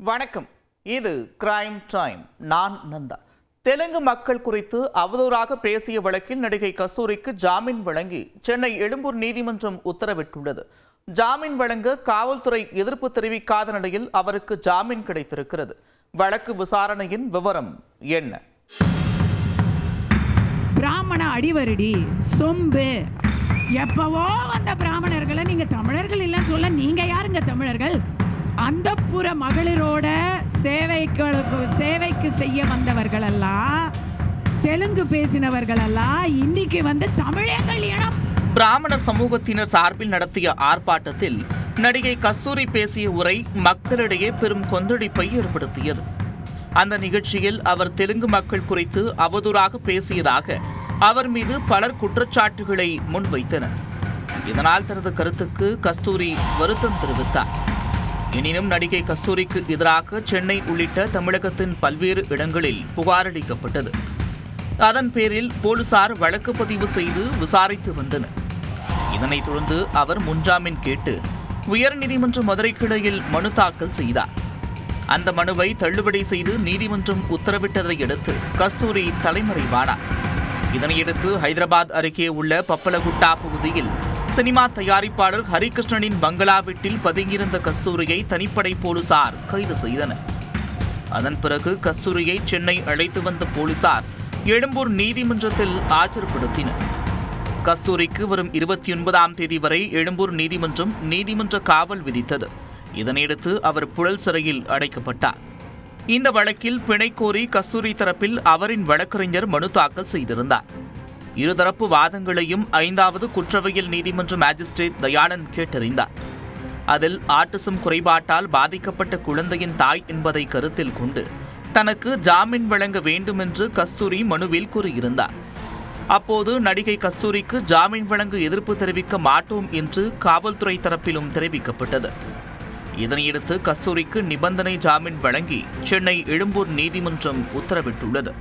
வணக்கம். இது crime time நான் நந்தா. தெலுங்கு மக்கள் குறித்து அவதூறாக பேசிய வழக்கில் நடிகை கஸ்தூரிக்கு ஜாமீன் வழங்கி சென்னை எழும்பூர் நீதிமன்றம் உத்தரவிட்டுள்ளது. ஜாமீன் வழங்க காவல்துறை எதிர்ப்பு தெரிவிக்காத நிலையில் அவருக்கு ஜாமீன் கிடைத்திருக்கிறது. வழக்கு விசாரணையின் விவரம் என்ன? பிராமண அடிவருடி சொம்பு. எப்பவோ வந்த பிராமணர்களை நீங்க தமிழர்கள் இல்லைன்னு சொல்ல நீங்க யாருங்க தமிழர்கள்? அந்த புற மகளிரோட சேவைகளுக்கு சேவைக்கு செய்ய வந்தவர்களெல்லாம் தெலுங்கு பேசினவர்களெல்லாம் இன்னைக்கு வந்து தமிழர்கள் இனம். பிராமணர் சமூகத்தினர் சார்பில் நடத்திய ஆர்ப்பாட்டத்தில் நடிகை கஸ்தூரி பேசிய உரை மக்களிடையே பெரும் கொந்தளிப்பை ஏற்படுத்தியது. அந்த நிகழ்ச்சியில் அவர் தெலுங்கு மக்கள் குறித்து அவதூறாக பேசியதாக அவர் மீது பலர் குற்றச்சாட்டுகளை முன்வைத்தனர். இதனால் தனது கருத்துக்கு கஸ்தூரி வருத்தம் தெரிவித்தார். எனினும் நடிகை கஸ்தூரிக்கு எதிராக சென்னை உள்ளிட்ட தமிழகத்தின் பல்வேறு இடங்களில் புகாரளிக்கப்பட்டது அதன் பேரில் போலீசார் வழக்கு பதிவு செய்து விசாரித்து வந்தனர். இதனைத் தொடர்ந்து அவர் முன்ஜாமீன் கேட்டு உயர்நீதிமன்ற மதுரை கிளையில் மனு தாக்கல் செய்தார். அந்த மனுவை தள்ளுபடி செய்து நீதிமன்றம் உத்தரவிட்டதை அடுத்து கஸ்தூரி தலைமறைவானார். இதனையடுத்து ஹைதராபாத் அருகே உள்ள பப்பலகுட்டா பகுதியில் சினிமா தயாரிப்பாளர் ஹரிகிருஷ்ணனின் பங்களா வீட்டில் பதுங்கியிருந்த கஸ்தூரியை தனிப்படை போலீசார் கைது செய்தனர். அதன் பிறகு கஸ்தூரியை சென்னை அழைத்து வந்த போலீசார் எழும்பூர் நீதிமன்றத்தில் ஆஜர்படுத்தினர். கஸ்தூரிக்கு வரும் இருபத்தி ஒன்பதாம் தேதி வரை எழும்பூர் நீதிமன்றம் நீதிமன்ற காவல் விதித்தது. இதனையடுத்து அவர் புழல் சிறையில் அடைக்கப்பட்டார். இந்த வழக்கில் பிணை கோரி கஸ்தூரி தரப்பில் அவரின் வழக்கறிஞர் மனு தாக்கல் செய்திருந்தார். இருதரப்பு வாதங்களையும் ஐந்தாவது குற்றவியல் நீதிமன்ற மேஜிஸ்ட்ரேட் தயானந்த் கேட்டறிந்தார். அதில் ஆட்டிசம் குறைபாட்டால் பாதிக்கப்பட்ட குழந்தையின் தாய் என்பதை கருத்தில் கொண்டு தனக்கு ஜாமீன் வழங்க வேண்டும் என்று கஸ்தூரி மனுவில் கூறியிருந்தார். அப்போது நடிகை கஸ்தூரிக்கு ஜாமீன் வழங்க எதிர்ப்பு தெரிவிக்க மாட்டோம் என்று காவல்துறை தரப்பிலும் தெரிவிக்கப்பட்டது. இதனையடுத்து கஸ்தூரிக்கு நிபந்தனை ஜாமீன் வழங்கி சென்னை எழும்பூர் நீதிமன்றம் உத்தரவிட்டுள்ளது.